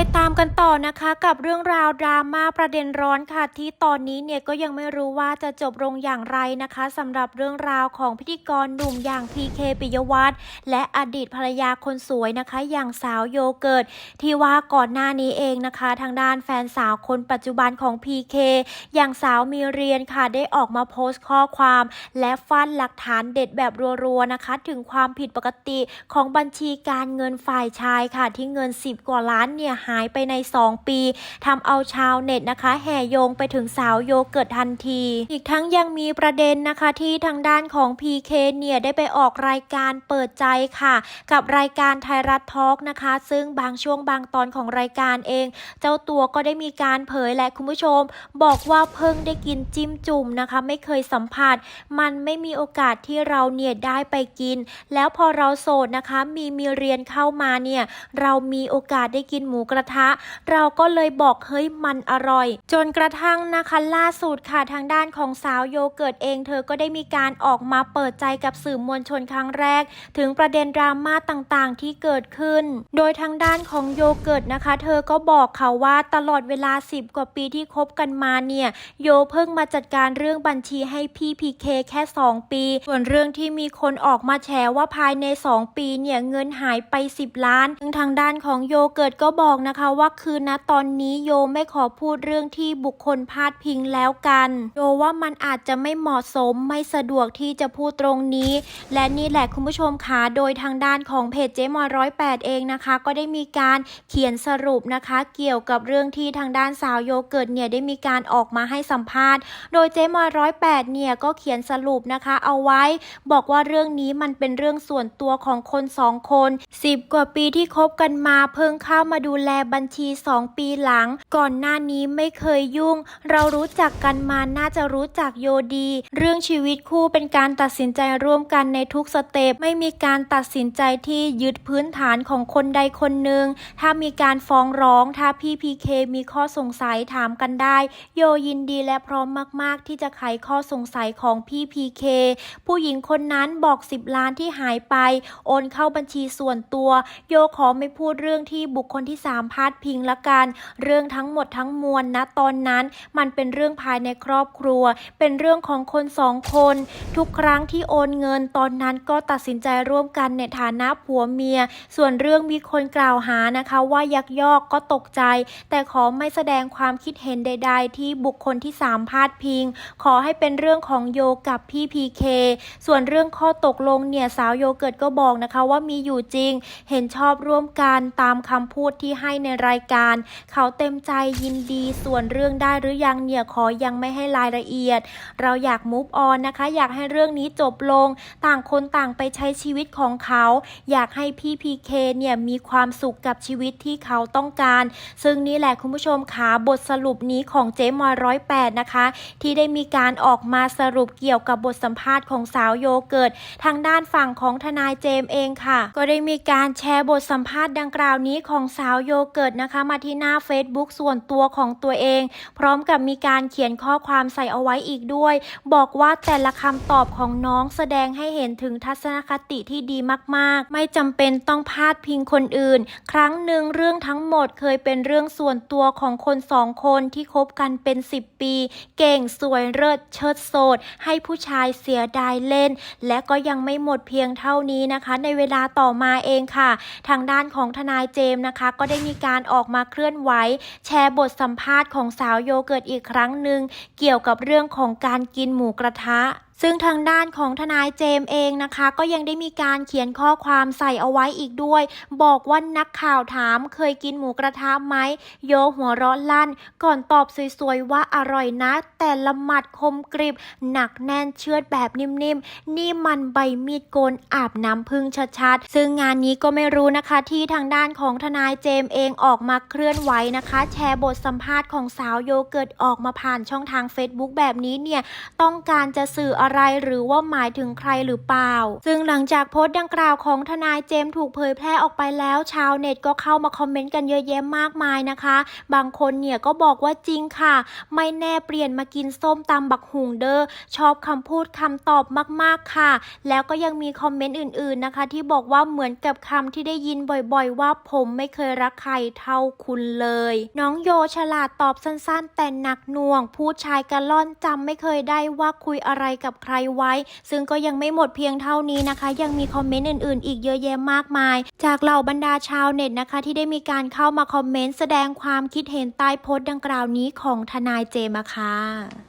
ไปตามกันต่อนะคะกับเรื่องราวดราม่าประเด็นร้อนค่ะ ที่ตอนนี้เนี่ยก็ยังไม่รู้ว่าจะจบลงอย่างไรนะคะสำหรับเรื่องราวของพิธีกรหนุ่มอย่างพีเคปิยวัฒน์และอดีตภรรยาคนสวยนะคะ อย่างสาวโยเกิร์ตที่ว่าก่อนหน้านี้เองนะคะ ทางด้านแฟนสาวคนปัจจุบันของพีเคอย่างสาวมีเรียนค่ะได้ออกมาโพสต์ข้อความ และฟันหลักฐานเด็ดแบบรัวๆนะคะ ถึงความผิดปกติของบัญชีการเงินฝ่ายชายค่ะที่เงิน 10 กว่าล้านเนี่ยหายไปใน 2 ปีทำเอาชาวเน็ตนะคะ แห่โยงไปถึงสาวโยเกิร์ตทันที อีกทั้งยังมีประเด็นนะคะที่ทางด้านของ PK เนี่ยได้ไปออกรายการเปิดใจค่ะ กับรายการไทยรัฐทอล์กนะคะ ซึ่งบางช่วงบางตอนของรายการเอง เจ้าตัวก็ได้มีการเผยและคุณผู้ชม บอกว่าเพิ่งได้กินจิ้มจุ่มนะคะ ไม่เคยสัมผัส มันไม่มีโอกาสที่เราเนี่ยได้ไปกิน แล้วพอเราโสดนะคะ มีมีเรียนเข้ามาเนี่ยเรามีโอกาสได้กินหมูกระทะ เราก็เลยบอกเฮ้ยมันอร่อย จนกระทั่งนะคะล่าสุดค่ะทางด้านของสาวโยเกิร์ตเอง เธอก็ได้มีการออกมาเปิดใจกับสื่อมวลชนครั้งแรก ถึงประเด็นดราม่าต่างๆ ที่เกิดขึ้น โดยทางด้านของโยเกิร์ตนะคะ เธอก็บอกค่ะว่าตลอดเวลา 10 กว่าปีที่คบกันมาเนี่ยโยเพิ่งมาจัดการเรื่องบัญชีให้พี่พีเคแค่ 2 ปี ส่วนเรื่องที่มีคนออกมาแฉว่าภายใน 2 ปีเนี่ยเงินหายไป 10 ล้านซึ่งทางด้านของโยเกิร์ตก็บอกนะคะว่าคือณตอนนี้โยไม่ขอพูดเรื่องที่บุคคลพาดพิงแล้วกัน โยว่ามันอาจจะไม่เหมาะสมไม่สะดวกที่จะพูดตรงนี้ และนี่แหละคุณผู้ชมคะโดยทางด้านของเพจเจมอร้อยแปดเองนะคะ ก็ได้มีการเขียนสรุปนะคะ เกี่ยวกับเรื่องที่ทางด้านสาวโยเกิร์ตเนี่ยได้มีการออกมาให้สัมภาษณ์ โดยเจมอร้อยแปดเนี่ยก็เขียนสรุปนะคะ เอาไว้ บอกว่าเรื่องนี้มันเป็นเรื่องส่วนตัวของคนสองคน10กว่าปีที่คบกันมาเพิ่งเข้ามาดูแลแลบัญชี 2 ปีหลัง ก่อนหน้านี้ไม่เคยยุ่ง เรารู้จักกันมาน่าจะรู้จักโยดี เรื่องชีวิตคู่เป็นการตัดสินใจร่วมกันในทุกสเต็ปไม่มีการตัดสินใจที่ยึดพื้นฐานของคนใดคนหนึ่งถ้ามีการฟ้องร้องถ้าพี่พีเคมีข้อสงสัยถามกันได้ โยยินดีและพร้อมมาก ๆ ที่จะไขข้อสงสัยของพี่พีเคผู้หญิงคนนั้นบอก 10 ล้านที่หายไป โอนเข้าบัญชีส่วนตัว โยขอไม่พูดเรื่องที่บุคคลที่สามพาดพิงละกัน เรื่องทั้งหมดทั้งมวลนะตอนนั้น มันเป็นเรื่องภายในครอบครัว เป็นเรื่องของคนสองคน ทุกครั้งที่โอนเงินตอนนั้นก็ตัดสินใจร่วมกันในฐานะผัวเมีย ส่วนเรื่องมีคนกล่าวหานะคะว่ายักยอกก็ตกใจ แต่ขอไม่แสดงความคิดเห็นใด ๆ ที่บุคคลที่สามพาดพิง ขอให้เป็นเรื่องของโยกับพี่พีเคส่วนเรื่องข้อตกลงเนี่ยสาวโยเกิร์ตก็บอกนะคะว่ามีอยู่จริง เห็นชอบร่วมกันตามคำพูดที่ให้ในรายการ เขาเต็มใจยินดีส่วนเรื่องได้หรือยังเนี่ยขอยังไม่ให้รายละเอียด เราอยากมูฟออนนะคะ อยากให้เรื่องนี้จบลง ต่างคนต่างไปใช้ชีวิตของเขา อยากให้พี่พีเคเนี่ยมีความสุขกับชีวิตที่เขาต้องการ ซึ่งนี่แหละคุณผู้ชมขาบทสรุปนี้ของเจมอยร้อยแปดนะคะ ที่ได้มีการออกมาสรุปเกี่ยวกับบทสัมภาษณ์ของสาวโยเกิร์ตทางด้านฝั่งของทนายเจมเองค่ะ ก็ได้มีการแชร์บทสัมภาษณ์ดังกล่าวนี้ของสาวโยเกิร์ตนะคะมาที่หน้า Facebook ส่วนตัวของตัวเอง พร้อมกับมีการเขียนข้อความใส่เอาไว้อีกด้วย บอกว่าแต่ละคำตอบของน้องแสดงให้เห็นถึงทัศนคติที่ดีมากๆ ไม่จำเป็นต้องพาดพิงคนอื่น ครั้งหนึ่งเรื่องทั้งหมดเคยเป็นเรื่องส่วนตัวของคนสองคนที่คบกันเป็น 10 ปี เก่งสวยเลิศเชิดโสด ให้ผู้ชายเสียดายเล่น และก็ยังไม่หมดเพียงเท่านี้นะคะ ในเวลาต่อมาเองค่ะ ทางด้านของทนายเจมส์นะคะ ก็ได้มีีการออกมาเคลื่อนไหว แชร์บทสัมภาษณ์ของสาวโยเกิร์ตอีกครั้งหนึ่งเกี่ยวกับเรื่องของการกินหมูกระทะ ซึ่งทางด้านของทนายเจมส์เองนะคะ ก็ยังได้มีการเขียนข้อความใส่เอาไว้อีกด้วย บอกว่านักข่าวถามเคยกินหมูกระทะไหมโยหัวเราะลั่น ก่อนตอบสวยๆว่าอร่อยนะ แต่ละหมัดคมกริบ หนักแน่นเชือดแบบนิ่มๆ นี่มันใบมีดโกนอาบน้ำพึ่งชัดๆ ซึ่งงานนี้ก็ไม่รู้นะคะที่ทางด้านของทนายเจมส์เองออกมาเคลื่อนไหวนะคะ แชร์บทสัมภาษณ์ของสาวโยเกิร์ตออกมาผ่านช่องทาง Facebook แบบนี้เนี่ยต้องการจะสื่ออะไรหรือว่าหมายถึงใครหรือเปล่า ซึ่งหลังจากโพสต์ดังกล่าวของทนายเจมส์ถูกเผยแพร่ออกไปแล้ว ชาวเน็ตก็เข้ามาคอมเมนต์กันเยอะแยะมากมายนะคะ บางคนเนี่ยก็บอกว่าจริงค่ะ ไม่แน่เปลี่ยนมากินส้มตำบักหุงเด้อชอบคำพูดคำตอบมากๆค่ะ แล้วก็ยังมีคอมเมนต์อื่นๆนะคะ ที่บอกว่าเหมือนกับคำที่ได้ยินบ่อยๆ ว่าผมไม่เคยรักใครเท่าคุณเลย น้องโยฉลาดตอบสั้นๆ แต่หนักหน่วงพูดชายกระล่อนจำไม่เคยได้ว่าคุยอะไรกับใครไว้ ซึ่งก็ยังไม่หมดเพียงเท่านี้นะคะ ยังมีคอมเมนต์อื่นๆ อีกเยอะแยะมากมาย จากเหล่าบรรดาชาวเน็ตนะคะ ที่ได้มีการเข้ามาคอมเมนต์แสดงความคิดเห็นใต้โพสต์ดังกล่าวนี้ของทนายเจมส์ค่ะ